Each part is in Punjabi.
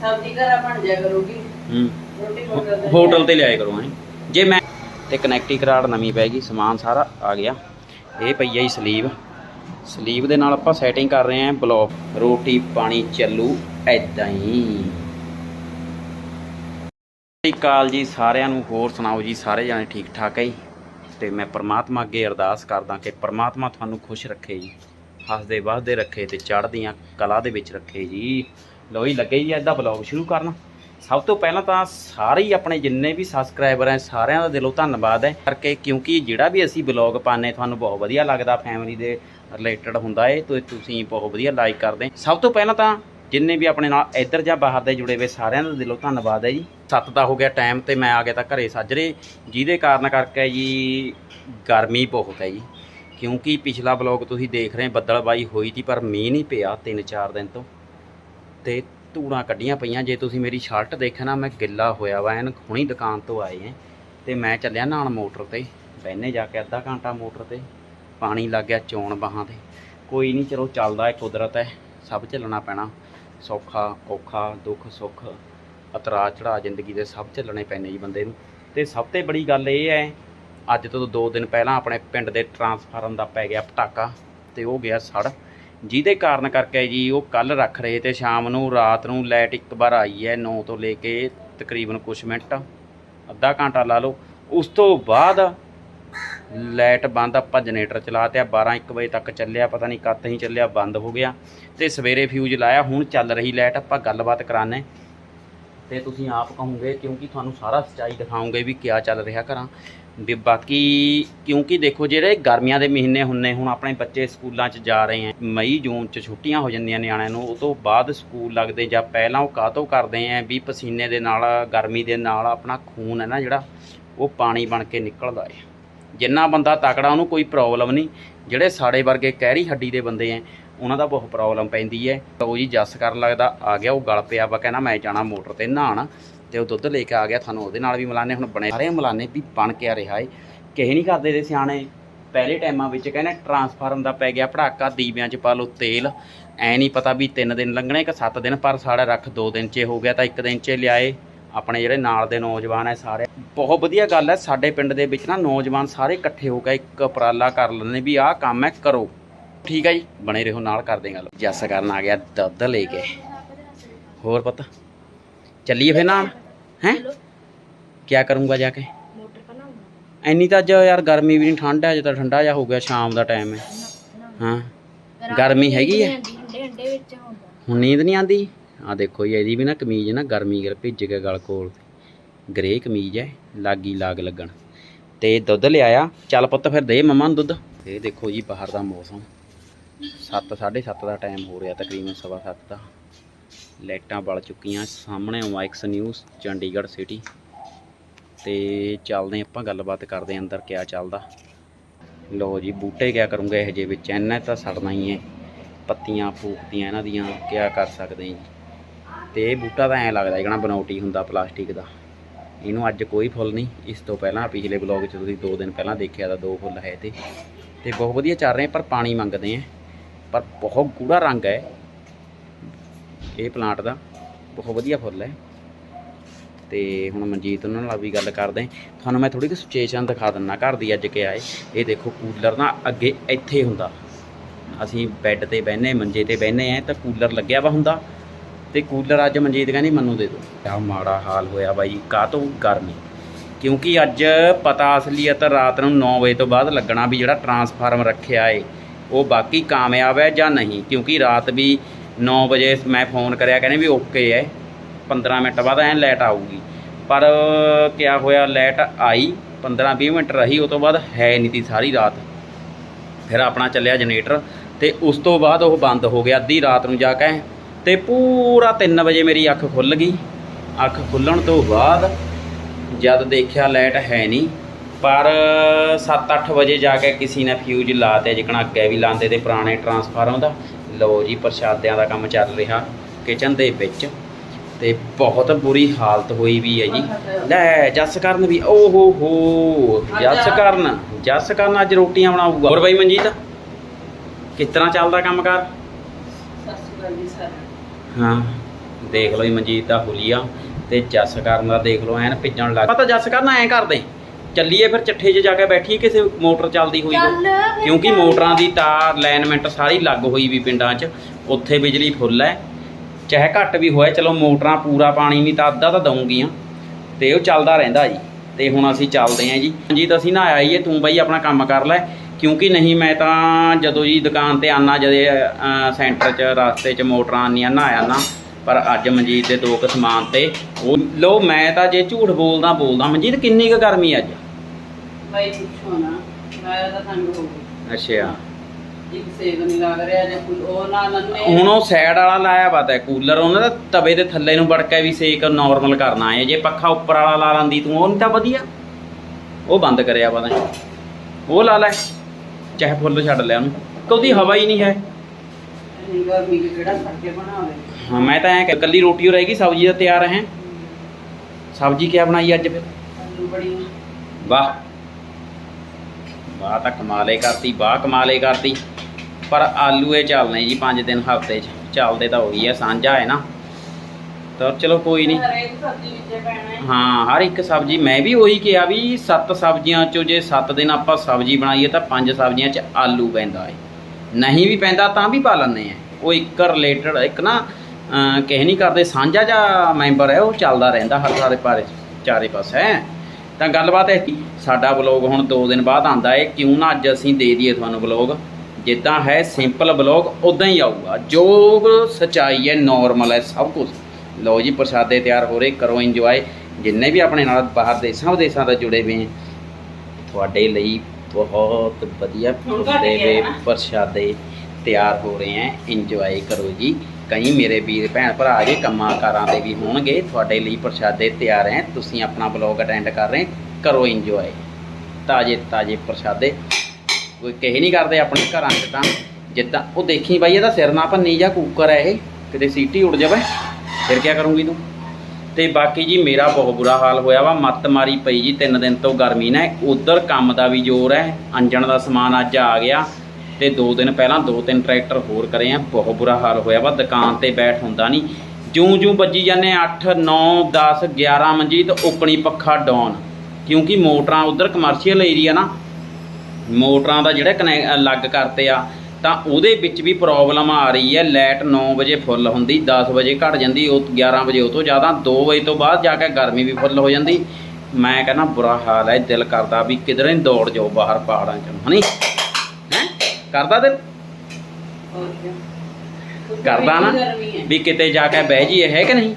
ਸਬਜ਼ੀ ਘਰਾਂ ਬਣ ਜਾ। ਕਰੂਗੀ ਹੂੰ। ਰੋਟੀ ਹੋਟਲ ਤੇ ਹੋਟਲ ਤੇ ਲਿਆਇਆ ਕਰੋ ਐ ਜੇ ਮੈਂ ਤੇ ਕਨੈਕਟੀ ਕਰਾੜ ਨਵੀਂ ਪੈ ਗਈ ਸਮਾਨ ਸਾਰਾ ਆ ਗਿਆ। ਇਹ ਪਈ ਜੀ ਸਲੀਵ। ਸਲੀਵ ਦੇ ਨਾਲ ਆਪਾਂ ਸੈਟਿੰਗ ਕਰ ਰਹੇ ਆਂ ਬਲੌਕ। ਰੋਟੀ ਪਾਣੀ ਚੱਲੂ ਐਦਾਂ ਹੀ। ਅਕਾਲ ਜੀ ਸਾਰਿਆਂ ਨੂੰ ਹੋਰ ਸੁਣਾਓ ਜੀ ਸਾਰੇ ਜਾਣੇ ਠੀਕ ਠਾਕ ਹੈ ਜੀ? ਤੇ ਮੈਂ ਪ੍ਰਮਾਤਮਾ ਅੱਗੇ ਅਰਦਾਸ ਕਰਦਾ ਕਿ ਪ੍ਰਮਾਤਮਾ ਤੁਹਾਨੂੰ ਖੁਸ਼ ਰੱਖੇ ਜੀ। ਹੱਸਦੇ ਵਸਦੇ ਰੱਖੇ ਤੇ ਚੜ੍ਹਦੀਆਂ ਕਲਾ ਦੇ ਵਿੱਚ ਰੱਖੇ ਜੀ। ਲੋ ਜੀ, ਲੱਗੇ ਜੀ ਐਦਾ ਬਲੌਗ ਸ਼ੁਰੂ ਕਰਨ। ਸਭ ਤੋਂ ਪਹਿਲਾਂ ਤਾਂ ਸਾਰੇ ਹੀ ਆਪਣੇ ਜਿੰਨੇ ਵੀ ਸਬਸਕ੍ਰਾਈਬਰ ਹੈ ਸਾਰਿਆਂ ਦਾ ਦਿਲੋਂ ਧੰਨਵਾਦ ਹੈ। ਕਰਕੇ ਕਿਉਂਕਿ ਜਿਹੜਾ ਵੀ ਅਸੀਂ ਬਲੌਗ ਪਾਉਂਦੇ ਤੁਹਾਨੂੰ ਬਹੁਤ ਵਧੀਆ ਲੱਗਦਾ ਫੈਮਿਲੀ ਦੇ ਰਿਲੇਟਡ ਹੁੰਦਾ ਏ, ਤੇ ਤੁਸੀਂ ਬਹੁਤ ਵਧੀਆ ਲਾਈਕ ਕਰਦੇ ਸਭ ਤੋਂ ਪਹਿਲਾਂ ਤਾਂ ਜਿੰਨੇ ਵੀ ਆਪਣੇ ਨਾਲ ਇੱਧਰ ਜਾਂ ਬਾਹਰ ਦੇ ਜੁੜੇ ਹੋਏ, ਸਾਰਿਆਂ ਦਾ ਦਿਲੋਂ ਧੰਨਵਾਦ ਹੈ ਜੀ। ਸੱਤ ਦਾ ਹੋ ਗਿਆ ਟਾਈਮ ਤੇ ਮੈਂ ਆ ਗਿਆ ਤਾਂ ਘਰੇ ਸੱਜਰੇ ਜਿਹਦੇ ਕਾਰਨ ਕਰਕੇ ਜੀ ਗਰਮੀ ਬਹੁਤ ਹੈ ਜੀ। ਕਿਉਂਕਿ ਪਿਛਲਾ ਬਲੌਗ ਤੁਸੀਂ ਦੇਖ ਰਹੇ ਬੱਦਲਬਾਈ ਹੋਈ ਸੀ, ਪਰ ਮੀਂਹ ਨਹੀਂ ਪਿਆ 3-4 ਦਿਨ ਤੋਂ। ਤੇ ਧੂੜਾਂ ਕੱਢੀਆਂ ਪਈਆਂ। ਜੇ ਤੁਸੀਂ ਮੇਰੀ ਸ਼ਰਟ ਦੇਖਣਾ ਮੈਂ ਗਿੱਲਾ ਹੋਇਆ ਵਾ, ਐਨ ਹੁਣੀ ਦੁਕਾਨ ਤੋਂ ਆਏ ਐ ਤੇ ਮੈਂ ਚੱਲਿਆ ਨਹਾਉਣ ਮੋਟਰ ਤੇ। ਬਹਿਨੇ ਜਾ ਕੇ ਅੱਧਾ ਘੰਟਾ ਮੋਟਰ ਤੇ। ਪਾਣੀ ਲੱਗ ਗਿਆ ਚੋਣ ਬਾਹਾਂ ਤੇ। ਕੋਈ ਨਹੀਂ ਚਲੋ ਚੱਲਦਾ ਹੈ ਕੁਦਰਤ ਹੈ ਸਭ ਝੱਲਣਾ ਪੈਣਾ। ਸੌਖਾ, ਔਖਾ, ਦੁੱਖ, ਸੁੱਖ ਉਤਰਾ ਚੜਾ ਜ਼ਿੰਦਗੀ ਦੇ ਸਭ ਝੱਲਣੇ ਪੈਣੇ ਜੀ ਬੰਦੇ ਨੂੰ। ਤੇ ਸਭ ਤੋਂ ਬੜੀ ਗੱਲ ਇਹ ਹੈ ਅੱਜ ਤੋਂ 2 ਦਿਨ ਪਹਿਲਾਂ ਆਪਣੇ ਪਿੰਡ ਦੇ ਟਰਾਂਸਫਾਰਮ ਦਾ ਪੈ ਗਿਆ ਪਟਾਕਾ, ਤੇ ਉਹ ਗਿਆ ਸੜ। ਜਿਹਦੇ ਕਾਰਨ ਕਰਕੇ ਜੀ ਉਹ ਕੱਲ ਰੱਖ ਰਹੇ ਤੇ ਸ਼ਾਮ ਨੂੰ, ਰਾਤ ਨੂੰ ਲਾਈਟ ਇੱਕ ਵਾਰ ਆਈ ਹੈ 9 ਤੋਂ ਲੈ ਕੇ ਤਕਰੀਬਨ ਕੁਛ ਮਿੰਟ, ਅੱਧਾ ਘੰਟਾ ਲਾ ਲਓ। ਉਸ ਤੋਂ ਬਾਅਦ ਲਾਈਟ ਬੰਦ ਆਪਾਂ ਜਨਰੇਟਰ ਚਲਾ ਤਿਆ 12 1 ਵਜੇ ਤੱਕ ਚੱਲਿਆ, ਪਤਾ ਨਹੀਂ ਕਦ ਹੀ ਚੱਲਿਆ, ਬੰਦ ਹੋ ਗਿਆ। ਤੇ ਸਵੇਰੇ ਫਿਊਜ਼ ਲਾਇਆ, ਹੁਣ ਚੱਲ ਰਹੀ ਲਾਈਟ, ਆਪਾਂ ਗੱਲਬਾਤ ਕਰਾਣੇ ਤੇ ਤੁਸੀਂ ਆਪ ਕਹੋਗੇ, ਕਿਉਂਕਿ ਤੁਹਾਨੂੰ ਸਾਰਾ ਸੱਚਾਈ ਦਿਖਾਉਂਗੇ ਵੀ ਕਿਆ ਚੱਲ ਰਿਹਾ ਘਰਾਂ। ਵੀ ਬਾਕੀ ਕਿਉਂਕਿ ਦੇਖੋ ਜਿਹੜੇ ਗਰਮੀਆਂ ਦੇ ਮਹੀਨੇ ਹੁੰਨੇ, ਹੁਣ ਆਪਣੇ ਬੱਚੇ ਸਕੂਲਾਂ 'ਚ ਜਾ ਰਹੇ ਆ ਮਈ, ਜੂਨ 'ਚ ਛੁੱਟੀਆਂ ਹੋ ਜਾਂਦੀਆਂ ਨਿਆਣਿਆਂ ਨੂੰ, ਉਹ ਤੋਂ ਬਾਅਦ ਸਕੂਲ ਲੱਗਦੇ ਜਾਂ ਪਹਿਲਾਂ ਉਹ ਕਾਹਤੋਂ ਕਰਦੇ ਆ ਵੀ ਪਸੀਨੇ ਦੇ ਨਾਲ, ਗਰਮੀ ਦੇ ਨਾਲ ਆਪਣਾ ਖੂਨ ਹੈ ਨਾ ਜਿਹੜਾ, ਉਹ ਪਾਣੀ ਬਣ ਕੇ ਨਿਕਲਦਾ ਹੈ ਜਿੰਨਾ ਬੰਦਾ ਤਕੜਾ, ਉਹਨੂੰ ਕੋਈ ਪ੍ਰੋਬਲਮ ਨਹੀਂ। ਜਿਹੜੇ ਸਾਡੇ ਵਰਗੇ ਕਹਿਰੀ ਹੱਡੀ ਦੇ ਬੰਦੇ ਆ ਉਹਨਾਂ ਦਾ ਬਹੁਤ ਪ੍ਰੋਬਲਮ ਪੈਂਦੀ ਹੈ ਤਾਂ ਉਹ ਜੀ ਜੱਸ ਕਰਨ ਲੱਗਦਾ, ਆ ਗਿਆ, ਉਹ ਗਲ ਪਿਆ ਵਾ, ਕਹਿੰਦਾ ਮੈਂ ਜਾਣਾ ਮੋਟਰ ਤੇ ਨਹਾਉਣ ਤੇ ਉਹ ਦੁੱਧ ਲੈ ਕੇ ਆ ਗਿਆ ਤੁਹਾਨੂੰ, ਉਹਦੇ ਨਾਲ ਵੀ ਮਿਲਾਨੇ ਹੁਣ ਬਣੇ। ਸਾਰੇ ਮਿਲਾਨੇ ਵੀ ਬਣ ਕੇ ਆ ਰਿਹਾ ਏ। ਕਿਸੇ ਨਹੀਂ ਕਰਦੇ ਦੇ ਸਿਆਣੇ। ਪਹਿਲੇ ਟਾਈਮਾਂ ਵਿੱਚ ਕਹਿੰਦੇ ਟਰਾਂਸਫਾਰਮ ਦਾ ਪੈ ਗਿਆ ਪੜਾਕਾ, ਦੀਵਿਆਂ 'ਚ ਪਾ ਲਓ ਤੇਲ। ਐ ਨਹੀਂ ਪਤਾ ਵੀ 3 ਦਿਨ ਲੰਘਣੇ ਕਿ 7 ਦਿਨ, ਪਰ ਸਾਡਾ ਰੱਖ 2 ਦਿਨ 'ਚ ਹੋ ਗਿਆ ਤਾਂ 1 ਦਿਨ 'ਚ ਲਿਆਏ। ਆਪਣੇ ਜਿਹੜੇ ਨਾਲ ਦੇ ਨੌਜਵਾਨ ਐ ਸਾਰੇ। ਬਹੁਤ ਵਧੀਆ ਗੱਲ ਹੈ ਸਾਡੇ ਪਿੰਡ ਦੇ ਵਿੱਚ ਨਾ ਨੌਜਵਾਨ ਸਾਰੇ ਇਕੱਠੇ ਹੋ ਕੇ ਇੱਕ ਉਪਰਾਲਾ ਕਰ ਲੈਂਦੇ ਵੀ ਆਹ ਕੰਮ ਹੈ, ਕਰੋ। ਠੀਕ ਹੈ ਜੀ, ਬਣੇ ਰਹੋ ਨਾਲ, ਕਰਦੇ ਗੱਲ। ਜੱਸ ਕਰਨ ਆ ਗਿਆ ਦੁੱਧ ਲੈ ਕੇ। ਹੋਰ ਪਤਾ, ਚੱਲੀਏ ਫੇਰ ਨਾਲ? ਹੈ? ਕੀ ਕਰੂੰਗਾ ਜਾ ਕੇ? ਐਨੀ ਤਾਂ ਅੱਜ ਯਾਰ ਗਰਮੀ ਵੀ ਨਹੀਂ ਠੰਡ ਹੈ ਅੱਜ ਤਾਂ ਠੰਡਾ ਜਿਹਾ ਹੋ ਗਿਆ ਸ਼ਾਮ ਦਾ ਟਾਈਮ ਹੈ। ਹਾਂ। ਗਰਮੀ ਹੈਗੀ ਹੈ? ਹੁਣ ਨੀਂਦ ਨਹੀਂ ਆਂਦੀ ਆ ਦੇਖੋ ਜੀ ਇਹਦੀ ਵੀ ਨਾ ਕਮੀਜ਼ ਨਾ ਗਰਮੀ ਗਰ ਭਿੱਜ ਕੇ ਗਲ ਕੋਲ ਗ੍ਰੇ ਕਮੀਜ਼ ਹੈ ਲਾਗੀ ਲਾਗ ਲੱਗਣ। ਤੇ ਦੁੱਧ ਲਿਆਇਆ। ਚੱਲ ਪੁੱਤ ਫਿਰ ਦੇ ਮਮਾ ਨੂੰ ਦੁੱਧ। ਇਹ ਦੇਖੋ ਜੀ ਬਾਹਰ ਦਾ ਮੌਸਮ। 7 7:30 ਦਾ ਟਾਈਮ ਹੋ ਰਿਹਾ ਤਕਰੀਬਨ ਸਵਾ ਸੱਤ ਦਾ। ਲਾਈਟਾਂ ਬਲ ਚੁੱਕੀਆਂ। ਸਾਹਮਣੇ ਮਾਈਕਸ ਨਿਊਜ਼ ਚੰਡੀਗੜ੍ਹ ਸਿਟੀ ਤੇ ਚੱਲਦੇ ਆਪਾਂ, ਗੱਲਬਾਤ ਕਰਦੇ ਹਾਂ ਅੰਦਰ ਕਿਆ ਚੱਲਦਾ। ਲੋ ਜੀ, ਬੂਟੇ ਕਿਆ ਕਰੂੰਗੇ ਇਹ ਜੇ ਵਿੱਚ। ਇੰਨਾ ਤਾਂ ਸੜਨਾ ਹੀ ਹੈ ਪੱਤੀਆਂ ਫੂਕਦੀਆਂ ਇਹਨਾਂ ਦੀਆਂ, ਕਿਆ ਕਰ ਸਕਦੇ ਜੀ ਤੇ ਇਹ ਬੂਟਾ ਤਾਂ ਐਂ ਲੱਗਦਾ ਜਿਕਣਾ ਬਨੌਟੀ ਹੁੰਦਾ ਪਲਾਸਟਿਕ ਦਾ। ਇਹਨੂੰ ਅੱਜ ਕੋਈ ਫੁੱਲ ਨਹੀਂ। ਇਸ ਤੋਂ ਪਹਿਲਾਂ ਪਿਛਲੇ ਬਲੌਗ 'ਚ ਤੁਸੀਂ 2 ਦਿਨ ਪਹਿਲਾਂ ਦੇਖਿਆ ਤਾਂ ਦੋ ਫੁੱਲ ਹੈ ਤੇ। ਤੇ ਬਹੁਤ ਵਧੀਆ ਚੱਲ ਰਹੇ ਪਰ ਪਾਣੀ ਮੰਗਦੇ ਆ। ਪਰ ਬਹੁਤ ਗੂੜਾ ਰੰਗ ਹੈ। ਇਹ ਪਲਾਂਟ ਦਾ ਬਹੁਤ ਵਧੀਆ ਫੁੱਲ ਹੈ। ਤੇ ਹੁਣ ਮਨਜੀਤ ਉਹਨਾਂ ਨਾਲ ਵੀ ਗੱਲ ਕਰਦੇ ਤੁਹਾਨੂੰ ਮੈਂ ਥੋੜੀ ਜਿਹੀ ਸਿਚੁਏਸ਼ਨ ਦਿਖਾ ਦਿੰਨਾ ਘਰ ਦੀ ਅੱਜ ਕਿ ਆਏ ਇਹ ਦੇਖੋ ਕੂਲਰ ਨਾ ਅੱਗੇ ਇੱਥੇ ਹੁੰਦਾ। ਅਸੀਂ ਬੈੱਡ ਤੇ ਬਹਿਨੇ ਮੰਜੇ ਤੇ ਬਹਿਨੇ ਆ ਤਾਂ ਕੂਲਰ ਲੱਗਿਆ ਵਾ ਹੁੰਦਾ। ਤੇ ਕੂਲਰ ਅੱਜ ਮਨਜੀਤ ਕਹਿੰਦੀ ਮੈਨੂੰ ਦੇ ਦਿਓ। ਕਿਆ ਮਾੜਾ ਹਾਲ ਹੋਇਆ ਬਾਈ, ਕਾਹ ਕਾਹਤੋਂ ਗਰਮੀ? ਕਿਉਂਕਿ ਅੱਜ ਪਤਾ ਅਸਲੀਅਤ ਰਾਤ ਨੂੰ 9 ਵਜੇ ਤੋਂ ਬਾਅਦ ਲੱਗਣਾ ਵੀ ਜਿਹੜਾ ਟਰਾਂਸਫਾਰਮ ਰੱਖਿਆ ਏ, ਉਹ ਬਾਕੀ ਕਾਮਯਾਬ ਹੈ ਜਾਂ ਨਹੀਂ? ਕਿਉਂਕਿ ਰਾਤ ਵੀ 9 ਵਜੇ ਮੈਂ ਫੋਨ ਕਰਿਆ, ਕਹਿੰਦੇ ਵੀ ਓਕੇ ਹੈ 15 ਮਿੰਟ ਬਾਅਦ ਐਂ ਲਾਈਟ ਆਊਗੀ। ਪਰ ਕਿਆ ਹੋਇਆ ਲਾਈਟ ਆਈ 15 20 ਮਿੰਟ ਰਹੀ ਉਸ ਤੋਂ ਬਾਅਦ ਹੈ ਨਹੀਂ ਤੀ ਸਾਰੀ ਰਾਤ। ਫਿਰ ਆਪਣਾ ਚੱਲਿਆ ਜਨਰੇਟਰ ਤੇ ਉਸ ਤੋਂ ਬਾਅਦ ਉਹ ਬੰਦ ਹੋ ਗਿਆ, ਅੱਧੀ ਰਾਤ ਨੂੰ ਜਾ ਕੇ ਤੇ ਪੂਰਾ 3 ਵਜੇ ਮੇਰੀ ਅੱਖ ਖੁੱਲ ਗਈ। ਅੱਖ ਖੁੱਲਣ ਤੋਂ ਬਾਅਦ ਜਦ ਦੇਖਿਆ ਲਾਈਟ ਹੈ ਨਹੀਂ ਪਰ 7-8 ਵਜੇ ਜਾ ਕੇ ਕਿਸੇ ਨੇ ਫਿਊਜ਼ ਲਾ ਤੇ ਜਿਕਣਾ ਅੱਗੇ ਵੀ ਲਾਉਂਦੇ ਤੇ ਪੁਰਾਣੇ ਟਰਾਂਸਫਾਰਮ ਦਾ ਲਓ ਜੀ ਪ੍ਰਸ਼ਾਦਿਆਂ ਦਾ ਕੰਮ ਚੱਲ ਰਿਹਾ ਕਿਚਨ ਦੇ ਵਿੱਚ ਤੇ ਬਹੁਤ ਬੁਰੀ ਹਾਲਤ ਹੋਈ ਵੀ ਹੈ ਜੀ। ਲੈ ਜੱਸ ਕਰਨ ਵੀ ਓ ਹੋ ਹੋ ਜੱਸ ਕਰਨ ਜੱਸ ਕਰਨ ਅੱਜ ਰੋਟੀਆਂ ਬਣਾਊਗਾ। ਹੋਰ ਬਾਈ ਮਨਜੀਤ ਕਿਸ ਤਰ੍ਹਾਂ ਚੱਲਦਾ ਕੰਮ ਕਾਰ ਸਤਿ ਸ਼੍ਰੀ ਅਕਾਲ ਜੀ ਸਾਰਿਆਂ ਹਾਂ ਦੇਖ ਲਓ ਜੀ ਮਨਜੀਤ ਦਾ ਹੁਲੀਆ ਤੇ ਜੱਸ ਕਰਨ ਦਾ ਦੇਖ ਲਓ ਐਨ ਭਿੱਜਣ ਲੱਗ ਪਤਾ ਜੱਸ ਕਰਨ ਐਂ ਕਰਦੇ। ਚੱਲੀਏ ਫਿਰ ਚੱਠੇ 'ਚ ਜਾ ਕੇ ਬੈਠੀਏ ਕਿਸੇ ਮੋਟਰ ਚੱਲਦੀ ਹੋਈ ਕੋਲ। ਕਿਉਂਕਿ ਮੋਟਰਾਂ ਦੀ ਤਾਰ ਲਾਈਨਮੈਂਟ ਸਾਰੀ ਲੱਗ ਹੋਈ ਵੀ ਪਿੰਡਾਂ 'ਚ। ਉੱਥੇ ਬਿਜਲੀ ਫੁੱਲ ਹੈ ਚਾਹੇ ਘੱਟ ਵੀ ਹੋਏ ਚਲੋ ਮੋਟਰਾਂ ਪੂਰਾ ਪਾਣੀ ਨਹੀਂ ਤਾਂ ਅੱਧਾ ਤਾਂ ਦਊਂਗੀਆਂ। ਤੇ ਉਹ ਚੱਲਦਾ ਰਹਿੰਦਾ ਜੀ। ਤੇ ਹੁਣ ਅਸੀਂ ਚੱਲਦੇ ਆਂ ਜੀ। ਜੀ ਤਾਂ ਅਸੀਂ ਨਾ ਆਈਏ ਤੂੰ ਬਈ ਆਪਣਾ ਕੰਮ ਕਰ ਲੈ। ਕਿਉਂਕਿ ਨਹੀਂ ਮੈਂ ਤਾਂ ਜਦੋਂ ਜੀ ਦੁਕਾਨ ਤੇ ਆਨਾ ਜਦੇ ਅਹ, ਸੈਂਟਰ 'ਚ ਰਸਤੇ 'ਚ ਮੋਟਰਾਂ ਆਨੀਆਂ ਨਾ ਆਇਆ ਨਾ ਪਰ ਅੱਜ ਮਨਜੀਤ ਦੇ ਦੋ ਕੁ ਸਮਾਨ ਤੇ ਉਹ ਲੋ ਮੈਂ ਤਾਂ ਜੇ ਝੂਠ ਬੋਲਦਾ ਬੋਲਦਾ। ਮਨਜੀਤ ਕਿੰਨੀ ਕੁ ਗਰਮੀ ਅੱਜ? ਬਾਈ ਪੁੱਛੋ ਨਾ ਮੈਂ ਤਾਂ ਠੰਡ ਹੋ ਗਈ। ਅੱਛਾ। ਇੱਕ ਸੇਕ ਨਹੀਂ ਲੱਗ ਰਿਹਾ ਜੇ ਕੋਈ ਉਹ ਨਾ ਨੰਨੇ ਹੁਣ ਉਹ ਸਾਈਡ ਵਾਲਾ ਲਾਇਆ ਵਾ ਤਾਂ ਕੂਲਰ ਉਹਨਾਂ ਦਾ ਤਵੇ ਦੇ ਥੱਲੇ ਨੂੰ ਵੜ ਕੇ ਵੀ ਸੇਕ ਨਾਰਮਲ ਕਰਨਾ ਹੈ। ਜੇ ਪੱਖਾ ਉੱਪਰ ਵਾਲਾ ਲਾ ਲਾਂਦੀ ਤੂੰ ਉਹ ਨਹੀਂ ਤਾਂ ਵਧੀਆ। ਉਹ ਬੰਦ ਕਰਿਆ ਵਾ ਤਾਂ ਉਹ ਲਾ ਲੈ। ਚਾਹੇ ਫੁੱਲ ਛੱਡ ਲਿਆ ਉਹਨੂੰ। ਕਿਉਂਕਿ ਹਵਾ ਹੀ ਨਹੀਂ ਹੈ। ਇੰਨੀ ਗਰਮੀ ਚ ਕਿਹੜਾ ਸੱਕੇ ਬਣਾਵੇ? ਹਾਂ ਮੈਂ ਤਾਂ ਐ ਕੱਲੀ ਰੋਟੀ ਹੋ ਰਹੇਗੀ ਸਬਜ਼ੀ ਦਾ ਤਿਆਰ ਹੈ। ਸਬਜ਼ੀ ਕੀ ਬਣਾਈ ਅੱਜ ਫਿਰ? ਆਲੂ ਵਾਹ। ਵਾਹ ਤਾਂ ਕਮਾਲੇ ਕਰਤੀ ਵਾਹ ਕਮਾਲੇ ਕਰਤੀ। ਪਰ ਆਲੂ ਇਹ ਚੱਲਨੇ ਜੀ 5 ਦਿਨ ਹਫ਼ਤੇ 'ਚ ਚੱਲਦੇ ਤਾਂ ਉਹੀ ਆ ਸਾਂਝਾ ਹੈ ਨਾ। ਤਾਂ ਚਲੋ ਕੋਈ ਨਹੀਂ। ਹੈ। ਹਰ ਇੱਕ ਸਬਜ਼ੀ ਮੈਂ ਵੀ ਉਹੀ ਕਿਹਾ ਵੀ ਸੱਤ ਸਬਜ਼ੀਆਂ ਚੋਂ ਜੇ 7 ਦਿਨ ਆਪਾਂ ਸਬਜ਼ੀ ਬਣਾਈਏ ਤਾਂ ਪੰਜ ਸਬਜ਼ੀਆਂ 'ਚ ਆਲੂ ਪੈਂਦਾ ਹੈ। ਨਹੀਂ ਵੀ ਪੈਂਦਾ ਤਾਂ ਵੀ ਪਾ ਲੈਂਦੇ ਆ ਉਹ ਇੱਕ ਰਿਲੇਟਡ ਇੱਕ ਨਾ ਕਿਸੇ ਨਹੀਂ ਕਰਦੇ ਸਾਂਝਾ ਜਾਂ ਮੈਂਬਰ ਹੈ ਉਹ ਚੱਲਦਾ ਰਹਿੰਦਾ ਹਰ ਸਾਰੇ ਪਾਰੇ ਚਾਰੇ ਪਾਸੇ ਤਾਂ ਗੱਲਬਾਤ ਹੈ ਕਿ? ਸਾਡਾ ਬਲੌਗ ਹੁਣ 2 ਦਿਨ ਬਾਅਦ ਆਂਦਾ ਹੈ। ਕਿਉਂ ਨਾ ਅੱਜ ਅਸੀਂ ਦੇ ਦਈਏ ਤੁਹਾਨੂੰ ਬਲੌਗ ਜਿੱਦਾਂ ਹੈ ਸਿੰਪਲ ਬਲੌਗ ਉਦਾਂ ਹੀ ਆਊਗਾ। ਜੋ ਸਚਾਈ ਹੈ ਨਾਰਮਲ ਹੈ ਸਭ ਕੁਝ ਲਓ ਜੀ ਪ੍ਰਸ਼ਾਦੇ ਤਿਆਰ ਹੋ ਰਹੇ ਕਰੋ ਇੰਜੋਏ ਜਿੰਨੇ ਵੀ ਆਪਣੇ ਨਾਲ ਬਾਹਰ ਦੇਸ਼ਾਂ ਵਿਦੇਸ਼ਾਂ ਦਾ ਜੁੜੇ ਹੋਏ ਹੈ ਤੁਹਾਡੇ ਲਈ ਬਹੁਤ ਵਧੀਆ ਵੇ। ਪ੍ਰਸ਼ਾਦੇ ਤਿਆਰ ਹੋ ਰਹੇ ਹੈ। ਇੰਜੋਏ ਕਰੋ ਜੀ। ਕਈ ਮੇਰੇ ਵੀਰ ਭੈਣ ਭਰਾ ਜੇ ਕੰਮਾਂ ਕਾਰਾਂ ਦੇ ਵੀ ਹੋਣਗੇ, ਤੁਹਾਡੇ ਲਈ ਪ੍ਰਸ਼ਾਦੇ ਤਿਆਰ ਹੈ, ਤੁਸੀਂ ਆਪਣਾ ਬਲੌਗ ਅਟੈਂਡ ਕਰ ਰਹੇ, ਕਰੋ ਇੰਜੋਏ ਤਾਜੇ ਤਾਜੇ ਪ੍ਰਸ਼ਾਦੇ। ਕੋਈ ਕਹੇ ਨਹੀਂ ਕਰਦੇ ਆਪਣੇ ਘਰਾਂ 'ਚ ਤਾਂ, ਜਿੱਦਾਂ, ਉਹ ਦੇਖੀ ਬਾਈ, ਇਹਦਾ ਸਿਰ ਨਾ ਭੰਨੀ ਜਾਂ ਕੁੱਕਰ ਹੈ ਇਹ, ਕਿਤੇ ਸੀਟੀ ਉੱਡ ਜਾਵੇ, ਫਿਰ ਕੀ ਕਰੂੰਗੀ ਤੂੰ? ਤੇ ਬਾਕੀ ਜੀ, ਮੇਰਾ ਬਹੁਤ ਬੁਰਾ ਹਾਲ ਹੋਇਆ ਵਾ, ਮੱਤ ਮਾਰੀ ਪਈ ਜੀ, ਤਿੰਨ ਦਿਨ ਤੋਂ ਗਰਮੀ ਨੇ, ਉਧਰ ਕੰਮ ਦਾ ਵੀ ਜ਼ੋਰ ਹੈ, ਅੰਜਣ ਦਾ ਸਮਾਨ ਅੱਜ ਆ ਗਿਆ। ਤੇ ਦੋ ਦਿਨ ਪਹਿਲਾਂ ਦੋ ਤਿੰਨ ਟਰੈਕਟਰ ਹੋਰ ਕਰੇ ਆ, ਬਹੁਤ ਬੁਰਾ ਹਾਲ ਹੋਇਆ ਵਾ, ਦੁਕਾਨ ਤੇ ਬੈਠ ਹੁੰਦਾ ਨਹੀਂ। ਜਿਉਂ ਜਿਉਂ ਵੱਜੀ ਜਾਂਦੇ 8 9 10 11 ਮਨਜੀਤ ਉਕਣੀ ਪੱਖਾ ਡਾਊਨ। ਕਿਉਂਕਿ ਮੋਟਰਾਂ ਉਧਰ ਕਮਰਸ਼ੀਅਲ ਏਰੀਆ ਨਾ, ਮੋਟਰਾਂ ਦਾ ਜਿਹੜਾ ਕਨੈ ਅਲੱਗ ਕਰਤੇ ਆ, ਤਾਂ ਉਹਦੇ ਵਿੱਚ ਵੀ ਪ੍ਰੋਬਲਮ ਆ ਰਹੀ ਹੈ। ਲਾਈਟ 9 ਵਜੇ ਫੁੱਲ ਹੁੰਦੀ 10 ਵਜੇ ਘਟ ਜਾਂਦੀ, ਉਹ 11 ਵਜੇ ਉਹ ਤੋਂ ਜ਼ਿਆਦਾ 2 ਵਜੇ ਤੋਂ ਬਾਅਦ ਜਾ ਕੇ ਗਰਮੀ ਵੀ ਫੁੱਲ ਹੋ ਜਾਂਦੀ। ਮੈਂ ਕਹਿੰਦਾ ਬੁਰਾ ਹਾਲ ਹੈ, ਦਿਲ ਕਰਦਾ ਵੀ ਕਿਧਰੇ ਨੂੰ ਦੌੜ ਜਾਓ ਬਾਹਰ ਪਹਾੜਾਂ 'ਚ, ਹਨੀ? ਕਰਦਾ ਦਿਲ ਕਰਦਾ ਨਾ ਵੀ ਕਿਤੇ ਜਾ ਕੇ ਬਹਿ ਜੀਏ ਹੈ ਕਿ ਨਹੀਂ?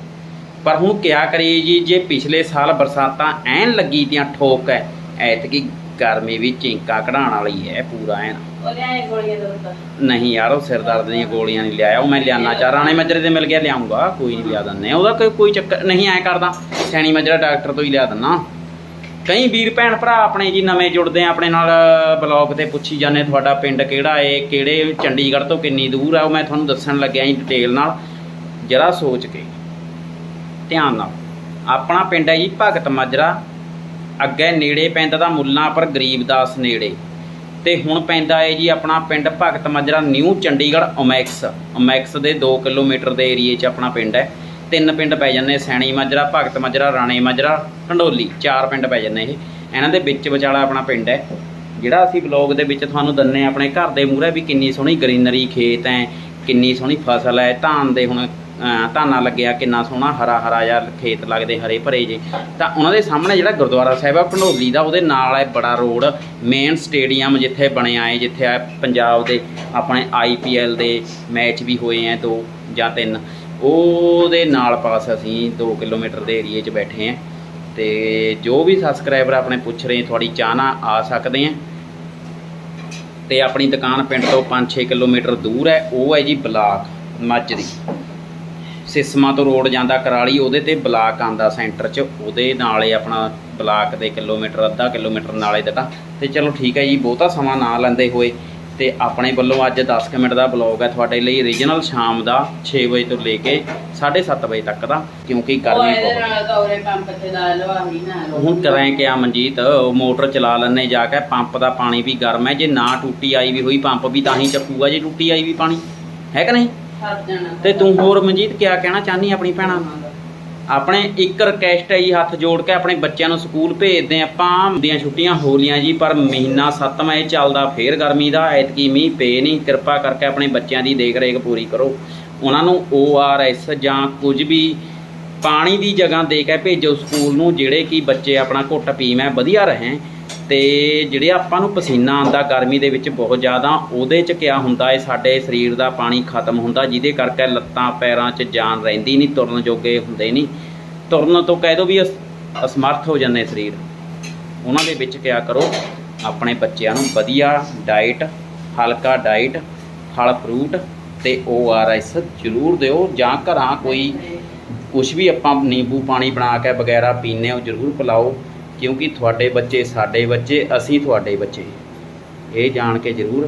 ਪਰ ਹੁਣ ਕਿਆ ਕਰੀਏ ਜੀ ਜੇ ਪਿਛਲੇ ਸਾਲ ਬਰਸਾਤਾਂ ਐਨ ਲੱਗੀ ਤੀਆਂ ਠੋਕ ਹੈ ਐਤਕੀ ਗਰਮੀ ਵੀ ਚਿੰਕਾ ਕਢਾਉਣ ਵਾਲੀ ਹੈ ਪੂਰਾ ਐਨ। ਨਹੀਂ ਯਾਰ ਉਹ ਸਿਰ ਦਰਦ ਦੀਆਂ ਗੋਲੀਆਂ ਨਹੀਂ ਲਿਆਇਆ ਉਹ ਮੈਂ ਲਿਆਣਾ ਚਾਹ ਰਾਣੇ ਮੱਜਰੇ ਤੇ ਮਿਲ ਗਿਆ ਲਿਆਉਂਗਾ ਕੋਈ ਨਹੀਂ ਲਿਆ ਦਿੰਦੇ। ਉਹਦਾ ਕੋਈ ਚੱਕਰ ਨਹੀਂ ਐ ਕਰਦਾ ਸੈਣੀ ਮੱਜਰਾ ਡਾਕਟਰ ਤੋਂ ਹੀ ਲਿਆ ਦਿੰਦਾ। ਕਈ ਵੀਰ ਭੈਣ ਭਰਾ ਆਪਣੇ ਜੀ ਨਵੇਂ ਜੁੜਦੇ ਆ, ਆਪਣੇ ਨਾਲ ਬਲੌਗ ਤੇ ਪੁੱਛੀ ਜਾਂਦੇ ਤੁਹਾਡਾ ਪਿੰਡ ਕਿਹੜਾ ਏ, ਕਿਹੜੇ ਚੰਡੀਗੜ੍ਹ ਤੋਂ ਕਿੰਨੀ ਦੂਰ ਆ, ਉਹ ਮੈਂ ਤੁਹਾਨੂੰ ਦੱਸਣ ਲੱਗਿਆ ਜੀ ਡਿਟੇਲ ਨਾਲ। ਜਰਾ ਸੋਚ ਕੇ, ਧਿਆਨ ਨਾਲ। ਆਪਣਾ ਪਿੰਡ ਹੈ ਜੀ ਭਗਤ ਮਾਜਰਾ, ਅੱਗੇ ਨੇੜੇ ਪੈਂਦਾ ਤਾਂ ਮੁੱਲਾਂ ਪਰ ਗਰੀਬਦਾਸ ਨੇੜੇ। ਤੇ ਹੁਣ ਪੈਂਦਾ ਹੈ ਜੀ ਆਪਣਾ ਪਿੰਡ Bhagat Majra, new Chandigarh Omaxe Omaxe ਦੇ 2 ਕਿਲੋਮੀਟਰ ਦੇ ਏਰੀਏ 'ਚ ਆਪਣਾ ਪਿੰਡ ਹੈ। ਤਿੰਨ ਪਿੰਡ ਪੈ ਜਾਂਦੇ, ਸੈਣੀ ਮਾਜਰਾ, ਭਗਤ ਮਾਜਰਾ, ਰਾਣੇ ਮਾਜਰਾ ਢੰਡੋਲੀ ਚਾਰ ਪਿੰਡ ਪੈ ਜਾਂਦੇ ਇਹ। ਇਹਨਾਂ ਦੇ ਵਿੱਚ ਵਿਚਾਲਾ ਆਪਣਾ ਪਿੰਡ ਹੈ। ਜਿਹੜਾ ਅਸੀਂ ਬਲੌਗ ਦੇ ਵਿੱਚ ਤੁਹਾਨੂੰ ਦੰਨੇ ਆਪਣੇ ਘਰ ਦੇ ਮੂਹਰੇ ਵੀ ਕਿੰਨੀ ਸੋਹਣੀ ਗ੍ਰੀਨਰੀ ਖੇਤ ਹੈ, ਕਿੰਨੀ ਸੋਹਣੀ ਫਸਲ ਹੈ, ਧਾਨ ਦੇ ਹੁਣ ਧਾਨਾ ਲੱਗਿਆ, ਕਿੰਨਾ ਸੋਹਣਾ ਹਰਾ ਹਰਾ ਜਿਹਾ ਖੇਤ ਲੱਗਦੇ ਹਰੇ ਭਰੇ ਜੇ। ਤਾਂ ਉਹਨਾਂ ਦੇ ਸਾਹਮਣੇ ਜਿਹੜਾ ਗੁਰਦੁਆਰਾ ਸਾਹਿਬ ਆ, ਭੰਡੋਲੀ ਦਾ, ਉਹਦੇ ਨਾਲ ਹੈ ਬੜਾ ਰੋਡ ਮੇਨ ਸਟੇਡੀਅਮ ਜਿੱਥੇ ਬਣਿਆ ਹੈ, ਜਿੱਥੇ ਆ ਪੰਜਾਬ ਦੇ ਆਪਣੇ ਆਈਪੀਐਲ ਦੇ ਮੈਚ ਵੀ ਹੋਏ ਆ ਦੋ ਜਾਂ ਤਿੰਨ। ਉਹਦੇ ਨਾਲ ਪਾਸ ਅਸੀਂ 2 ਕਿਲੋਮੀਟਰ ਦੇ ਏਰੀਏ 'ਚ ਬੈਠੇ ਆ। ਤੇ ਜੋ ਵੀ ਸਬਸਕ੍ਰਾਈਬਰ ਆਪਣੇ ਪੁੱਛ ਰਹੇ ਤੁਹਾਡੀ ਚਾਹ ਨਾਲ ਆ ਸਕਦੇ ਆ। ਤੇ ਆਪਣੀ ਦੁਕਾਨ ਪਿੰਡ ਤੋਂ 5-6 ਕਿਲੋਮੀਟਰ ਦੂਰ ਹੈ, ਉਹ ਹੈ ਜੀ ਬਲਾਕ ਮਾਜਰੀ ਸਿਸਮਾ ਤੋਂ ਰੋਡ ਜਾਂਦਾ ਕਰਾਲੀ, ਉਹਦੇ ਤੇ ਬਲਾਕ ਆਂਦਾ ਸੈਂਟਰ 'ਚ, ਉਹਦੇ ਨਾਲੇ ਆਪਣਾ ਬਲਾਕ ਦੇ ਕਿਲੋਮੀਟਰ, ਅੱਧਾ ਕਿਲੋਮੀਟਰ ਨਾਲੇ ਦਾ ਤੇ ਚਲੋ ਠੀਕ ਹੈ ਜੀ, ਬਹੁਤਾ ਸਮਾਂ ਨਾ ਲੈਂਦੇ ਹੋਏ ਤੇ ਆਪਣੇ ਵੱਲੋਂ ਅੱਜ 10 ਕੁ ਮਿੰਟ ਦਾ ਬਲੌਗ ਹੈ ਤੁਹਾਡੇ ਲਈ ਰੀਜਨਲ ਸ਼ਾਮ ਦਾ 6 ਵਜੇ ਤੋਂ ਲੈ ਕੇ 7:30 ਵਜੇ ਤੱਕ ਦਾ ਕਿਉਂਕਿ ਗਰਮੀ ਬਹੁਤ। ਹੁਣ ਕਰਾਂ ਕਿਆ ਮਨਜੀਤ ਮੋਟਰ ਚਲਾ ਲੈਣੇ ਜਾ ਕੇ ਪੰਪ ਦਾ ਪਾਣੀ ਵੀ ਗਰਮ ਹੈ ਜੇ ਨਾ ਟੂਟੀ ਆਈ ਵੀ ਹੋਈ ਪੰਪ ਵੀ ਤਾਂ ਹੀ ਚੱਕੂਗਾ ਜੇ ਟੂਟੀ ਆਈ ਵੀ ਪਾਣੀ। ਹੈ ਕਿ ਨਹੀਂ? ਤੇ ਤੂੰ ਹੋਰ ਮਨਜੀਤ ਕਿਆ ਕਹਿਣਾ ਚਾਹਨੀ ਆਪਣੀ ਭੈਣਾਂ ਨੂੰ ਆਪਣੇ ਇੱਕ ਰਿਕਵੈਸਟ ਹੈ ਜੀ, ਹੱਥ ਜੋੜ ਕੇ ਆਪਣੇ ਬੱਚਿਆਂ ਨੂੰ ਸਕੂਲ ਭੇਜਦੇ ਹਾਂ ਆਪਾਂ। ਦੀਆਂ ਛੁੱਟੀਆਂ ਹੋ ਲੀਆਂ ਜੀ, ਪਰ ਮਹੀਨਾ ਸੱਤਵਾਂ ਇਹ ਚੱਲਦਾ, ਫੇਰ ਗਰਮੀ ਦਾ, ਐਤਕੀ ਮੀਂਹ ਪਏ ਨਹੀਂ, ਕਿਰਪਾ ਕਰਕੇ ਆਪਣੇ ਬੱਚਿਆਂ ਦੀ ਦੇਖ ਰੇਖ ਪੂਰੀ ਕਰੋ। ਉਹਨਾਂ ਨੂੰ ORS ਜਾਂ ਕੁਝ ਵੀ ਪਾਣੀ ਦੀ ਜਗ੍ਹਾ ਦੇ ਕੇ ਭੇਜੋ ਸਕੂਲ ਨੂੰ, ਜਿਹੜੇ ਕਿ ਬੱਚੇ ਆਪਣਾ ਘੁੱਟ ਪੀ ਮੈਂ ਵਧੀਆ ਰਹੇ। ਤੇ ਜਿਹੜੇ ਆਪਾਂ ਨੂੰ ਪਸੀਨਾ ਆਉਂਦਾ ਗਰਮੀ ਦੇ ਵਿੱਚ ਬਹੁਤ ਜ਼ਿਆਦਾ, ਉਹਦੇ ਚ ਕਿਆ ਹੁੰਦਾ ਹੈ ਸਾਡੇ ਸਰੀਰ ਦਾ ਪਾਣੀ ਖਤਮ ਹੁੰਦਾ, ਜਿਹਦੇ ਕਰਕੇ ਲੱਤਾਂ, ਪੈਰਾਂ 'ਚ ਜਾਨ ਰਹਿੰਦੀ ਨਹੀਂ ਤੁਰਨ ਜੋਗੇ ਹੁੰਦੇ ਨਹੀਂ ਤੁਰਨ ਤੋਂ ਕਹਿ ਦੋ ਵੀ ਅਸ- ਅਸਮਰਥ ਹੋ ਜਾਂਦੇ ਸਰੀਰ। ਉਹਨਾਂ ਦੇ ਵਿੱਚ ਕਿਆ ਕਰੋ? ਆਪਣੇ ਬੱਚਿਆਂ ਨੂੰ ਵਧੀਆ ਡਾਈਟ ਹਲਕਾ ਡਾਈਟ ਫਲ ਫਰੂਟ ਤੇ ORS ਜ਼ਰੂਰ ਦਿਓ। ਜਾਂ ਘਰਾਂ ਕੋਈ ਕੁਝ ਵੀ ਆਪਾਂ ਨਿੰਬੂ ਪਾਣੀ ਬਣਾ ਕੇ ਵਗੈਰਾ ਪੀਨੇ ਹੋ ਜ਼ਰੂਰ ਪਿਲਾਓ। ਕਿਉਂਕਿ ਤੁਹਾਡੇ ਬੱਚੇ ਸਾਡੇ ਬੱਚੇ, ਅਸੀਂ ਤੁਹਾਡੇ ਬੱਚੇ। ਇਹ ਜਾਣ ਕੇ ਜ਼ਰੂਰ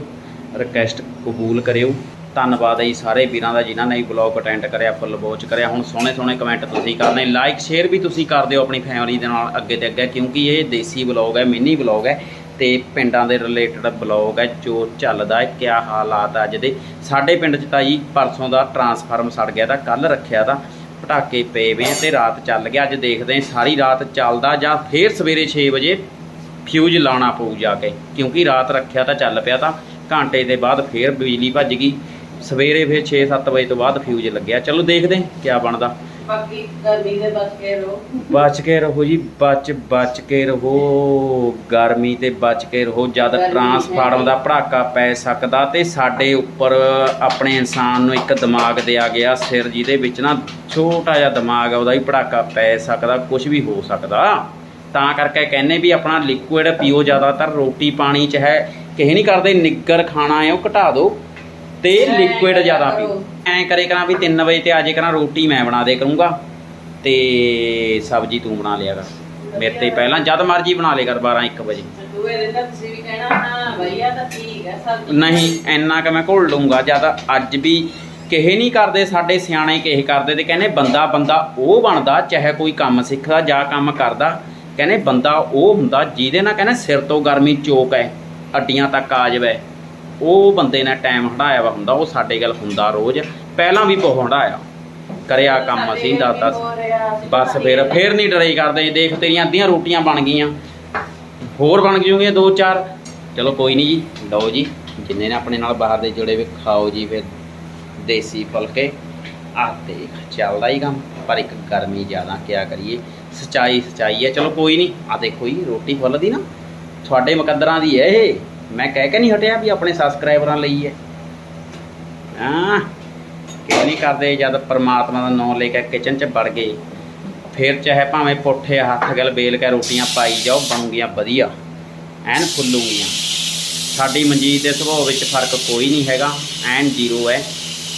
ਰਿਕਵੈਸਟ ਕਬੂਲ ਕਰਿਓ। ਧੰਨਵਾਦ ਹੈ ਜੀ ਸਾਰੇ ਵੀਰਾਂ ਦਾ ਜਿਨ੍ਹਾਂ ਨੇ ਇਹ ਬਲੌਗ ਅਟੈਂਡ ਕਰਿਆ ਫੁੱਲ ਵਾਚ ਕਰਿਆ। ਹੁਣ ਸੋਹਣੇ ਸੋਹਣੇ ਕਮੈਂਟ ਤੁਸੀਂ ਕਰਨੇ। ਲਾਈਕ ਸ਼ੇਅਰ ਵੀ ਤੁਸੀਂ ਕਰ ਦਿਓ ਆਪਣੀ ਫੈਮਿਲੀ ਦੇ ਨਾਲ ਅੱਗੇ ਤੇ ਅੱਗੇ, ਕਿਉਂਕਿ ਇਹ ਦੇਸੀ ਬਲੌਗ ਹੈ, ਮਿੰਨੀ ਬਲੌਗ ਹੈ ਤੇ ਪਿੰਡਾਂ ਦੇ ਰਿਲੇਟਡ ਬਲੌਗ ਹੈ, ਜੋ ਚੱਲਦਾ ਹੈ, ਕਿਆ ਹਾਲਾਤ ਆ ਅੱਜ ਦੇ। ਸਾਡੇ ਪਿੰਡ 'ਚ ਤਾਂ ਜੀ ਪਰਸੋਂ ਦਾ ਟਰਾਂਸਫਾਰਮ ਸੜ ਗਿਆ ਤਾਂ ਕੱਲ ਰੱਖਿਆ ਤਾਂ ਪਟਾਕੇ ਪਏ ਵੇ ਤੇ ਰਾਤ ਚੱਲ ਗਿਆ। ਅੱਜ ਦੇਖਦੇ ਹਾਂ ਸਾਰੀ ਰਾਤ ਚੱਲਦਾ ਜਾਂ ਫੇਰ ਸਵੇਰੇ 6 ਵਜੇ ਫਿਊਜ਼ ਲਾਉਣਾ ਪਊ ਜਾ ਕੇ। ਕਿਉਂਕਿ ਰਾਤ ਰੱਖਿਆ ਤਾਂ ਚੱਲ ਪਿਆ ਤਾਂ ਘੰਟੇ ਦੇ ਬਾਅਦ ਫੇਰ ਬਿਜਲੀ ਭੱਜ ਗਈ। ਸਵੇਰੇ ਫੇਰ 6-7 ਵਜੇ ਤੋਂ ਬਾਅਦ ਫਿਊਜ਼ ਲੱਗਿਆ। ਚਲੋ ਦੇਖਦੇ ਹਾਂ ਕਿਆ ਬਣਦਾ। ਬਾਕੀ ਗਰਮੀ ਦੇ ਬਚ ਕੇ ਰਹੋ। ਬਚ ਕੇ ਰਹੋ ਜੀ ਬਚ ਬਚ ਕੇ ਰਹੋ। ਗਰਮੀ ਤੇ ਬਚ ਕੇ ਰਹੋ। ਜਦ ਗਰਮੀ ਟਰਾਂਸਫਾਰਮ ਦਾ ਭੜਾਕਾ ਪੈ ਸਕਦਾ ਤੇ ਸਾਡੇ ਉੱਪਰ ਆਪਣੇ ਇਨਸਾਨ ਨੂੰ ਇੱਕ ਦਿਮਾਗ ਦਿਆ ਗਿਆ ਸਿਰ ਜਿਹਦੇ ਵਿੱਚ ਨਾ ਛੋਟਾ ਜਿਹਾ ਦਿਮਾਗ ਆ ਉਹਦਾ ਹੀ ਭੜਾਕਾ ਪੈ ਸਕਦਾ ਕੁਝ ਵੀ ਹੋ ਸਕਦਾ। ਤਾਂ ਕਰਕੇ ਕਹਿੰਨੇ ਵੀ ਆਪਣਾ ਲਿਕੁਇਡ ਪੀਓ ਜ਼ਿਆਦਾਤਰ ਰੋਟੀ ਪਾਣੀ ਚ ਹੈ ਕਿਸੇ ਨਹੀਂ ਕਰਦੇ ਨਿੱਗਰ ਖਾਣਾ ਹੈ ਉਹ ਘਟਾ ਦਿਓ। ਤੇ ਲਿਕੁਇਡ ਜ਼ਿਆਦਾ। ਪੀਓ ਐਂ ਕਰੇ ਕਰਾਂ ਵੀ 3 ਵਜੇ ਤੇ ਆਜੇ ਕਰਾਂ ਰੋਟੀ ਮੈਂ ਬਣਾ ਦੇ ਕਰੂੰਗਾ। ਤੇ ਸਬਜ਼ੀ ਤੂੰ ਬਣਾ ਲਿਆ ਕਰ। ਮੇਰੇ ਤੇ ਪਹਿਲਾਂ ਜਦ ਮਰਜ਼ੀ ਬਣਾ ਲਿਆ ਕਰ 12 1 ਵਜੇ। ਨਹੀਂ ਇੰਨਾ ਕਿ ਮੈਂ ਘੋਲ ਲੂੰਗਾ ਜਦ ਅੱਜ ਵੀ ਕਿਹੇ ਨਹੀਂ ਕਰਦੇ ਸਾਡੇ ਸਿਆਣੇ ਕਿਹੇ ਕਰਦੇ ਤੇ ਕਹਿੰਦੇ ਬੰਦਾ ਬੰਦਾ ਉਹ ਬਣਦਾ ਚਾਹੇ ਕੋਈ ਕੰਮ ਸਿੱਖਦਾ ਜਾਂ ਕੰਮ ਕਰਦਾ। ਕਹਿੰਦੇ ਬੰਦਾ ਉਹ ਹੁੰਦਾ ਜਿਹਦੇ ਨਾਲ ਕਹਿੰਦੇ ਸਿਰ ਤੋਂ ਗਰਮੀ ਚੋਕ ਹੈ ਅੱਡੀਆਂ ਤੱਕ ਆ ਜਾਵੇ। ਉਹ ਬੰਦੇ ਨੇ ਟਾਈਮ ਹਟਾਇਆ ਵਾ ਹੁੰਦਾ ਉਹ ਸਾਡੇ ਗੱਲ ਹੁੰਦਾ ਰੋਜ਼। ਪਹਿਲਾਂ ਵੀ ਬਹੁਤ ਹਟਾਇਆ। ਕਰਿਆ ਕੰਮ ਅਸੀਂ ਦੱਸਦਾ ਸੀ। ਬਸ ਫਿਰ ਫਿਰ ਨਹੀਂ ਡਰਾਈ ਕਰਦੇ। ਦੇਖ ਤੇਰੀਆਂ ਅੱਧੀਆਂ ਰੋਟੀਆਂ ਬਣ ਗਈਆਂ। ਹੋਰ ਬਣ ਜੂਗੀਆਂ ਦੋ ਚਾਰ। ਚਲੋ ਕੋਈ ਨਹੀਂ ਜੀ ਲਓ ਜੀ। ਜਿੰਨੇ ਨੇ ਆਪਣੇ ਨਾਲ ਬਾਹਰ ਦੇ ਜੁੜੇ ਵੇ ਖਾਓ ਜੀ ਫਿਰ ਦੇਸੀ ਫੁਲਕੇ। ਆਹ ਦੇਖ ਚੱਲਦਾ ਹੀ ਕੰਮ। ਪਰ ਇੱਕ ਗਰਮੀ ਜ਼ਿਆਦਾ ਕਿਆ ਕਰੀਏ? ਸਚਾਈ ਸਚਾਈ ਹੈ। ਚਲੋ ਕੋਈ ਨਹੀਂ ਆ ਦੇਖੋ ਜੀ ਰੋਟੀ ਫੁੱਲ ਦੀ ਨਾ। ਤੁਹਾਡੇ ਮੁਕੱਦਰਾਂ ਦੀ ਹੈ ਇਹ। ਮੈਂ ਕਹਿ ਕੇ ਨਹੀਂ ਹਟਿਆ ਵੀ ਆਪਣੇ ਸਬਸਕ੍ਰਾਈਬਰਾਂ ਲਈ ਹੈ। ਹਾਂ ਕਿ ਨਹੀਂ ਕਰਦੇ ਜਦ ਪਰਮਾਤਮਾ ਦਾ ਨਾਮ ਲੈ ਕੇ ਕਿਚਨ 'ਚ ਵੜ ਗਏ। ਫਿਰ ਚਾਹੇ ਭਾਵੇਂ ਪੁੱਠੇ ਹੱਥ ਗਲ ਬੇਲ ਕੇ ਰੋਟੀਆਂ ਪਾਈ ਜਾਓ, ਬਣੂਗੀਆਂ ਵਧੀਆ, ਐਨ ਫੁੱਲੂਗੀਆਂ ਸਾਡੀ ਮਨਜੀਤ ਦੇ ਸੁਭਾਅ ਵਿੱਚ ਫ਼ਰਕ ਕੋਈ ਨਹੀਂ ਹੈਗਾ, ਐਨ ਜ਼ੀਰੋ ਹੈ।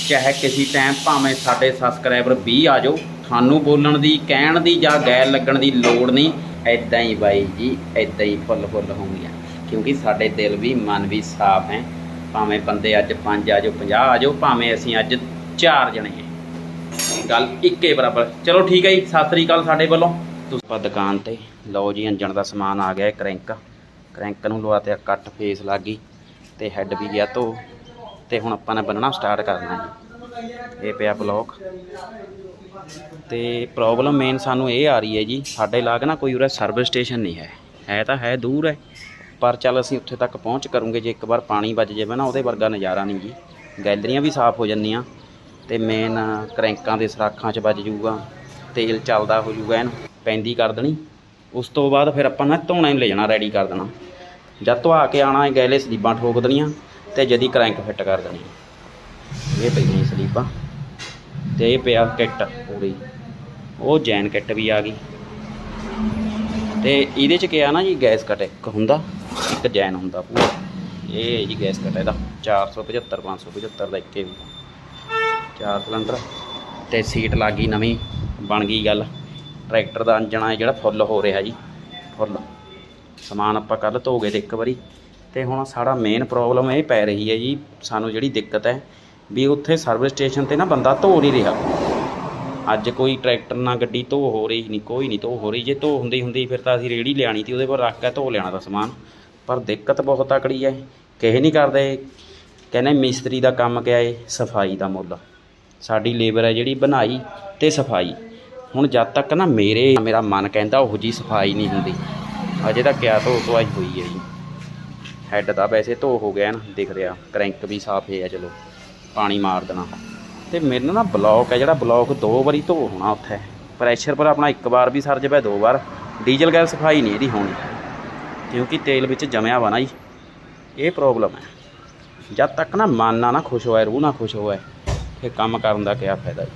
ਚਾਹੇ ਕਿਸੇ ਟਾਈਮ ਭਾਵੇਂ ਸਾਡੇ ਸਬਸਕ੍ਰਾਈਬਰ 20 ਆ ਜਾਓ, ਸਾਨੂੰ ਬੋਲਣ ਦੀ, ਕਹਿਣ ਦੀ ਜਾਂ ਗੈਰ ਲੱਗਣ ਦੀ ਲੋੜ ਨਹੀਂ। ਐਦਾਂ ਹੀ ਬਾਈ ਜੀ ਐਦਾਂ ਹੀ ਫੁੱਲ ਫੁੱਲ ਹੋਣਗੀਆਂ। ਕਿਉਂਕਿ ਸਾਡੇ ਦਿਲ ਵੀ, ਮਨ ਵੀ ਸਾਫ਼ ਹੈ। ਭਾਵੇਂ ਬੰਦੇ ਅੱਜ 5 ਆ ਜਾਓ 50 ਆ ਜਾਓ, ਭਾਵੇਂ ਅਸੀਂ ਅੱਜ 4 ਜਣੇ ਹਾਂ। ਗੱਲ ਇੱਕੇ ਬਰਾਬਰ। ਚਲੋ ਠੀਕ ਹੈ ਜੀ, ਸਤਿ ਸ੍ਰੀ ਅਕਾਲ ਸਾਡੇ ਵੱਲੋਂ। ਤੁਸੀਂ ਆਪਾਂ ਦੁਕਾਨ ਤੇ, ਲਓ ਜੀ ਇੰਜਣ ਦਾ ਸਮਾਨ ਆ ਗਿਆ ਕ੍ਰੈਂਕ। ਕ੍ਰੈਂਕ ਨੂੰ ਲਵਾ ਤੇ ਕੱਟ ਫੇਸ ਲੱਗ ਗਈ ਤੇ ਹੈੱਡ ਵੀ ਗਿਆ ਧੋ। ਤੇ ਹੁਣ ਆਪਾਂ ਨੇ ਬੰਨਣਾ ਸਟਾਰਟ ਕਰਨਾ ਜੀ। ਇਹ ਪਿਆ ਬਲੌਕ ਤੇ ਪ੍ਰੋਬਲਮ ਮੇਨ ਸਾਨੂੰ ਇਹ ਆ ਰਹੀ ਹੈ ਜੀ, ਸਾਡੇ ਲਾਗ ਨਾ ਕੋਈ ਉਰੇ ਸਰਵਿਸ ਸਟੇਸ਼ਨ ਨਹੀਂ ਹੈ। ਹੈ ਤਾਂ ਹੈ, ਦੂਰ ਹੈ। ਪਰ ਚੱਲ ਅਸੀਂ ਉੱਥੇ ਤੱਕ ਪਹੁੰਚ ਕਰੂੰਗੇ ਜੇ ਇੱਕ ਵਾਰ ਪਾਣੀ ਵੱਜ ਜਾਵੇ ਨਾ, ਉਹਦੇ ਵਰਗਾ ਨਜ਼ਾਰਾ ਨਹੀਂ ਜੀ। ਗੈਲਰੀਆਂ ਵੀ ਸਾਫ਼ ਹੋ ਜਾਂਦੀਆਂ ਤੇ ਮੇਨ ਕਰੈਂਕਾਂ ਦੇ ਸਰਾਖਾਂ 'ਚ ਵੱਜ ਜਾਊਗਾ, ਤੇਲ ਚੱਲਦਾ ਹੋ ਜਾਊਗਾ ਇਹਨੂੰ, ਪੈਂਦੀ ਕਰ ਦੇਣੀ। ਉਸ ਤੋਂ ਬਾਅਦ ਫਿਰ ਆਪਾਂ ਨਾ ਧੋਣਾ ਨੂੰ ਲੈ ਜਾਣਾ ਰੈਡੀ ਕਰ ਦੇਣਾ। ਜਦ ਧਵਾ ਕੇ ਆਣਾ ਇਹ ਗੈਲੇ ਸਲੀਬਾਂ ਠੋਕ ਦੇਣੀਆਂ ਤੇ ਜਦੀ ਕਰੈਂਕ ਫਿੱਟ ਕਰ ਦੇਣੀ। ਇਹ ਪਈਆਂ ਸਲੀਬਾਂ ਤੇ ਇਹ ਪਿਆ ਕਿੱਟ ਪੂਰੀ। ਉਹ ਜੈਨ ਕਿੱਟ ਵੀ ਆ ਗਈ। ਤੇ ਇਹਦੇ ਚ ਕਿਹਾ ਨਾ ਜੀ ਗੈਸ ਕਟ ਇੱਕ ਹੁੰਦਾ। ਇੱਕ ਜੈਨ ਹੁੰਦਾ ਪੂਰਾ। ਇਹ ਹੈ ਜੀ ਗੈਸ ਕਟ ਇਹਦਾ 475 575 ਦਾ ਇੱਕੇ ਵੀ ਚਾਰ ਸਿਲੰਡਰ ਤੇ ਸੀਟ ਲੱਗ ਗਈ ਨਵੀਂ, ਬਣ ਗਈ ਗੱਲ। ਟਰੈਕਟਰ ਦਾ ਇੰਜਣ ਆ ਜਿਹੜਾ ਫੁੱਲ ਹੋ ਰਿਹਾ ਜੀ ਫੁੱਲ ਸਮਾਨ ਆਪਾਂ ਕੱਲ ਧੋ ਗਏ ਤੇ ਇੱਕ ਵਾਰੀ। ਤੇ ਹੁਣ ਸਾਡਾ ਮੇਨ ਪ੍ਰੋਬਲਮ ਇਹ ਪੈ ਰਹੀ ਹੈ ਜੀ, ਸਾਨੂੰ ਜਿਹੜੀ ਦਿੱਕਤ ਹੈ ਵੀ ਉੱਥੇ ਸਰਵਿਸ ਸਟੇਸ਼ਨ ਤੇ ਨਾ ਬੰਦਾ ਧੋ ਨਹੀਂ ਰਿਹਾ। ਅੱਜ ਕੋਈ ਟਰੈਕਟਰ ਨਾਲ ਗੱਡੀ ਧੋ ਹੋ ਰਹੀ ਨਹੀਂ, ਕੋਈ ਨਹੀਂ ਧੋ ਹੋ ਰਹੀ। ਜੇ ਧੋ ਹੁੰਦੀ ਹੁੰਦੀ ਫਿਰ ਤਾਂ ਅਸੀਂ ਰੇੜੀ ਲਿਆਣੀ ਸੀ, ਉਹਦੇ ਪਰ ਰੱਖ ਕੇ ਧੋ ਲੈਣਾ ਦਾ ਸਮਾਨ। ਪਰ ਦਿੱਕਤ ਬਹੁਤ ਤਕੜੀ ਹੈ ਕਿਸੇ ਨਹੀਂ ਕਰਦੇ। ਕਹਿੰਦੇ ਮਿਸਤਰੀ ਦਾ ਕੰਮ ਕਿਆ ਏ? ਸਫ਼ਾਈ ਦਾ ਮੁੱਲ। ਸਾਡੀ ਲੇਬਰ ਹੈ ਜਿਹੜੀ ਬਣਾਈ ਤੇ ਸਫ਼ਾਈ। ਹੁਣ ਜਦ ਤੱਕ ਨਾ ਮੇਰੇ, ਮੇਰਾ ਮਨ ਕਹਿੰਦਾ ਉਹੋ ਜੀ ਸਫ਼ਾਈ ਨਹੀਂ ਹੁੰਦੀ, ਅਜੇ ਤਾਂ ਕਿਆ ਧੋ ਧੋਆਈ ਹੋਈ ਹੈ ਜੀ। ਹੈੱਡ ਦਾ ਵੈਸੇ ਧੋ ਹੋ ਗਿਆ ਨਾ, ਦਿਖ ਰਿਹਾ। ਕਰੈਂਕ ਵੀ ਸਾਫ਼ ਹੈ ਚਲੋ, ਪਾਣੀ ਮਾਰ ਦੇਣਾ। ਤੇ ਮੈਨੂੰ ਨਾ ਬਲੌਕ ਹੈ ਜਿਹੜਾ ਬਲੌਕ ਦੋ ਵਾਰੀ ਧੋ ਹੋਣਾ ਉੱਥੇ। ਪ੍ਰੈਸ਼ਰ ਪਰ ਆਪਣਾ ਇੱਕ ਵਾਰ ਵੀ ਸਰ ਜਾਵੇ ਦੋ ਵਾਰ। ਡੀਜ਼ਲ ਗੈਸ ਸਫ਼ਾਈ ਨਹੀਂ ਇਹਦੀ ਹੋਣੀ। ਕਿਉਂਕਿ ਤੇਲ ਵਿੱਚ ਜਮਿਆ ਵਾ ਨਾ ਜੀ। ਇਹ ਪ੍ਰੋਬਲਮ ਹੈ। ਜਦ ਤੱਕ ਨਾ ਮਨ ਨਾ ਨਾ ਖੁਸ਼ ਹੋਇਆ ਰੂਹ ਨਾ ਖੁਸ਼ ਹੋਏ, ਫਿਰ ਕੰਮ ਕਰਨ ਦਾ ਕੀ ਫਾਇਦਾ ਜੀ।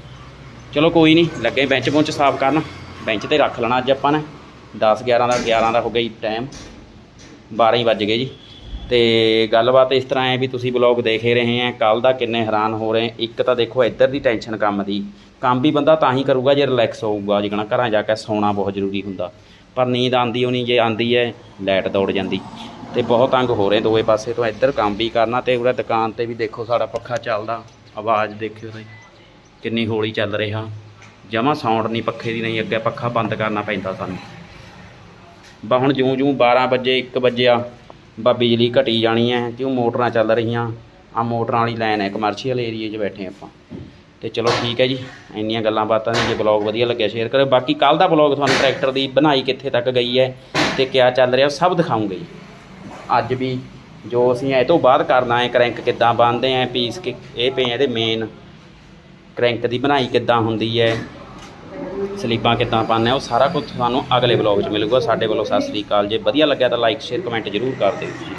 ਚਲੋ ਕੋਈ ਨਹੀਂ, ਲੱਗੇ ਬੈਂਚ ਬੁੰਚ ਸਾਫ਼ ਕਰਨ। ਬੈਂਚ ਤੇ ਰੱਖ ਲੈਣਾ ਅੱਜ ਆਪਾਂ ਨੇ। 10 11 ਦਾ 11 ਦਾ ਹੋ ਗਿਆ ਜੀ ਟਾਈਮ 12 ਹੀ ਵੱਜ ਗਏ ਜੀ। ਤੇ ਗੱਲਬਾਤ ਇਸ ਤਰ੍ਹਾਂ ਹੈ ਵੀ ਤੁਸੀਂ ਬਲੌਗ ਦੇਖ ਹੀ ਰਹੇ ਆ ਕੱਲ ਦਾ ਕਿੰਨੇ ਹੈਰਾਨ ਹੋ ਰਹੇ ਇੱਕ ਤਾਂ ਦੇਖੋ, ਇੱਧਰ ਦੀ ਟੈਨਸ਼ਨ ਕੰਮ ਦੀ। ਕੰਮ ਵੀ ਬੰਦਾ ਤਾਂ ਹੀ ਕਰੂਗਾ ਜੇ ਰਿਲੈਕਸ ਹੋਊਗਾ। ਜਿਕਣਾ ਘਰਾਂ ਜਾ ਕੇ ਸੌਣਾ ਬਹੁਤ ਜ਼ਰੂਰੀ ਹੁੰਦਾ। ਪਰ ਨੀਂਦ ਆਂਦੀ ਹੋਣੀ, ਜੇ ਆਂਦੀ ਹੈ ਲਾਈਟ ਦੌੜ ਜਾਂਦੀ। ਤੇ ਬਹੁਤ ਤੰਗ ਹੋ ਰਹੇ ਦੋਵੇਂ ਪਾਸੇ ਤੋਂ, ਇੱਧਰ ਕੰਮ ਵੀ ਕਰਨਾ ਤੇ ਉਹਦਾ ਦੁਕਾਨ ਤੇ ਵੀ ਦੇਖੋ ਸਾਡਾ ਪੱਖਾ ਚੱਲਦਾ, ਆਵਾਜ਼ ਦੇਖਿਓ ਤੁਸੀਂ ਕਿੰਨੀ ਹੌਲੀ ਚੱਲ ਰਿਹਾ। ਜਮਾ ਸਾਊਂਡ ਨਹੀਂ, ਪੱਖੇ ਦੀ ਨਹੀਂ, ਅੱਗੇ ਪੱਖਾ ਬੰਦ ਕਰਨਾ ਪੈਂਦਾ ਸਾਨੂੰ। ਬਾ ਹੁਣ ਜਿਉਂ ਜਿਉਂ 12 ਵਜੇ 1 ਵਜਿਆ ਬਾ ਬਿਜਲੀ ਘਟੀ ਜਾਣੀ ਹੈ ਕਿਉਂ ਮੋਟਰਾਂ ਚੱਲ ਰਹੀਆਂ। ਆ ਮੋਟਰਾਂ ਵਾਲੀ ਲਾਈਨ ਹੈ ਕਮਰਸ਼ੀਅਲ ਏਰੀਏ 'ਚ ਬੈਠੇ ਆਪਾਂ। ਤੇ ਚਲੋ ਠੀਕ ਹੈ ਜੀ, ਇੰਨੀਆਂ ਗੱਲਾਂ ਬਾਤਾਂ ਨੇ, ਜੇ ਬਲੌਗ ਵਧੀਆ ਲੱਗਿਆ ਸ਼ੇਅਰ ਕਰਿਓ। ਬਾਕੀ ਕੱਲ ਦਾ ਬਲੌਗ ਤੁਹਾਨੂੰ ਟਰੈਕਟਰ ਦੀ ਬਣਾਈ ਕਿੱਥੇ ਤੱਕ ਗਈ ਹੈ ਤੇ ਕਿਆ ਚੱਲ ਰਿਹਾ, ਉਹ ਸਭ ਦਿਖਾਉਂਗੇ ਜੀ। ਅੱਜ ਵੀ ਜੋ ਅਸੀਂ ਇਹ ਤੋਂ ਬਾਅਦ ਕਰਨਾ ਹੈ ਕਰੈਂਕ ਕਿੱਦਾਂ ਬੰਨਦੇ ਆ ਪੀਸ ਕਿ, ਇਹ ਪਏ ਇਹਦੇ ਮੇਨ ਕਰੈਂਕ ਦੀ ਬਣਾਈ ਕਿੱਦਾਂ ਹੁੰਦੀ ਹੈ, ਸਲੀਪਾਂ ਕਿੱਦਾਂ ਪਾਉਂਦੇ ਆ, ਉਹ ਸਾਰਾ ਕੁਝ ਤੁਹਾਨੂੰ ਅਗਲੇ ਬਲੌਗ 'ਚ ਮਿਲੂਗਾ। ਸਾਡੇ ਵੱਲੋਂ ਸਤਿ ਸ੍ਰੀ ਅਕਾਲ। ਜੇ ਵਧੀਆ ਲੱਗਿਆ ਤਾਂ ਲਾਈਕ ਸ਼ੇਅਰ ਕਮੈਂਟ ਜ਼ਰੂਰ ਕਰ ਦਿਓ।